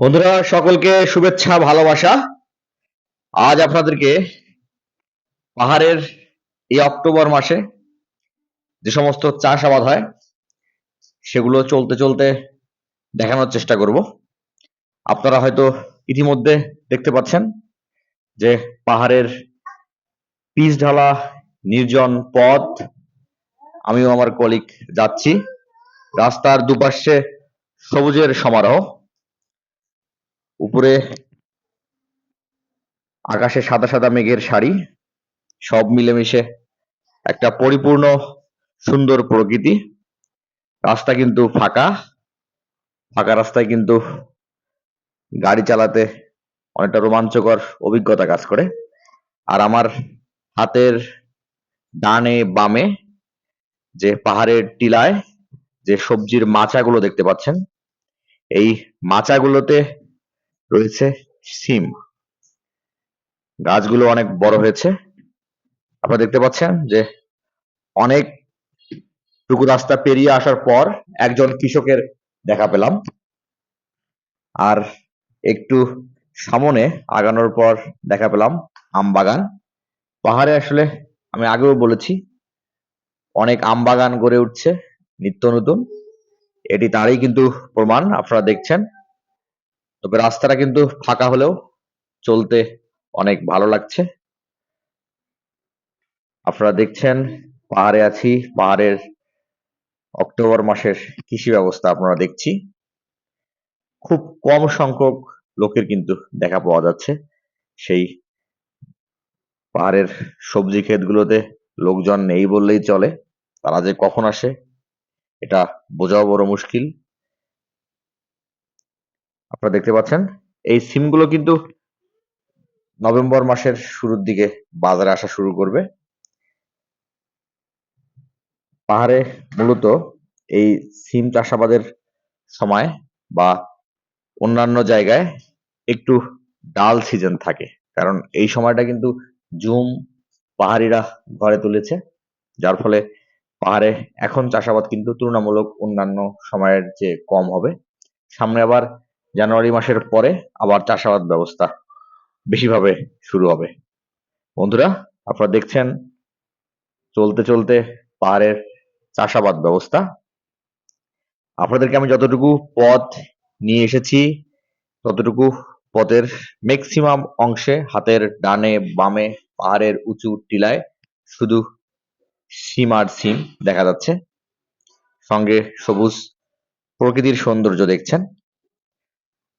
বন্ধুরা, সকলকে শুভেচ্ছা, ভালোবাসা। আজ আপনাদেরকে পাহাড়ের এই অক্টোবর মাসে যে সমস্ত চাষাবাদ হয়, সেগুলো চলতে চলতে দেখানোর চেষ্টা করব। আপনারা হয়তো ইতিমধ্যে দেখতে পাচ্ছেন যে পাহাড়ের পিচ ঢালা নির্জন পথ, আমিও আমার কলিক যাচ্ছি। রাস্তার দুপাশে সবুজের সমারোহ। উপরে আকাশে সাদা সাদা মেঘের শাড়ি সব মিলেমিশে একটা পরিপূর্ণ সুন্দর প্রকৃতি। রাস্তা কিন্তু ফাঁকা ফাঁকা রাস্তায় কিন্তু গাড়ি চালাতে অনেকটা রোমাঞ্চকর অভিজ্ঞতা কাজ করে। আর আমার হাতের ডানে বামে যে পাহাড়ের টিলায় যে সবজির মাচাগুলো দেখতে পাচ্ছেন, এই মাচাগুলোতে রয়েছে সিম। গাছগুলো অনেক বড় হয়েছে। আপনারা দেখতে পাচ্ছেন যে অনেক টুকু রাস্তা পেরিয়ে আসার পর একজন কৃষকের দেখা পেলাম। আর একটু সামনে আগানোর পর দেখা পেলাম আম বাগান। পাহাড়ে আসলে আমি আগেও বলেছি, অনেক আম বাগান গড়ে উঠছে নিত্য নতুন। এটি তারই কিন্তু প্রমাণ, আপনারা দেখছেন। তবে রাস্তাটা কিন্তু ফাঁকা হলেও চলতে অনেক ভালো লাগছে। আপনারা দেখছেন, পাহাড়ে আছি, পাহাড়ের অক্টোবর মাসের কৃষি ব্যবস্থা আপনারা দেখছি। খুব কম সংখ্যক লোকের কিন্তু দেখা পাওয়া যাচ্ছে। সেই পাহাড়ের সবজি ক্ষেতগুলোতে লোকজন নেই বললেই চলে, তারা যে কখন আসে, এটা বোঝাও বড় মুশকিল। আপনারা দেখতে পাচ্ছেন, এই সিমগুলো কিন্তু নভেম্বর মাসের শুরুর দিকে বাজারে আসা শুরু করবে। পাহাড়ে মূলত এই সিম চাষাবাদের সময় বা অন্যান্য জায়গায় একটু ডাল সিজন থাকে, কারণ এই সময়টা কিন্তু জুম পাহাড়িরা ঘরে তুলেছে, যার ফলে পাহাড়ে এখন চাষাবাদ কিন্তু তুলনামূলক অন্যান্য সময়ের যে কম হবে। সামনে আবার জানুয়ারি মাসের পরে আবার চাষাবাদ ব্যবস্থা বেশিভাবে শুরু হবে। বন্ধুরা, আপনারা দেখছেন চলতে চলতে পাহাড়ের চাষাবাদ ব্যবস্থা। আপনাদেরকে আমি যতটুকু পথ নিয়ে এসেছি, ততটুকু পথের ম্যাক্সিমাম অংশে হাতের ডানে, বামে, পাহাড়ের উঁচু টিলায় শুধু সিম আর সিম দেখা যাচ্ছে। সঙ্গে সবুজ প্রকৃতির সৌন্দর্য দেখছেন।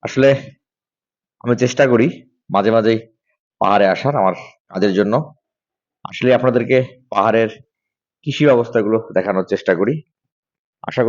আসলে আমি চেষ্টা করি মাঝে মাঝেই পাহাড়ে আসার আমার কাজের জন্য। আসলে আপনাদেরকে পাহাড়ের কৃষি ব্যবস্থাগুলো দেখানোর চেষ্টা করি। আশা করি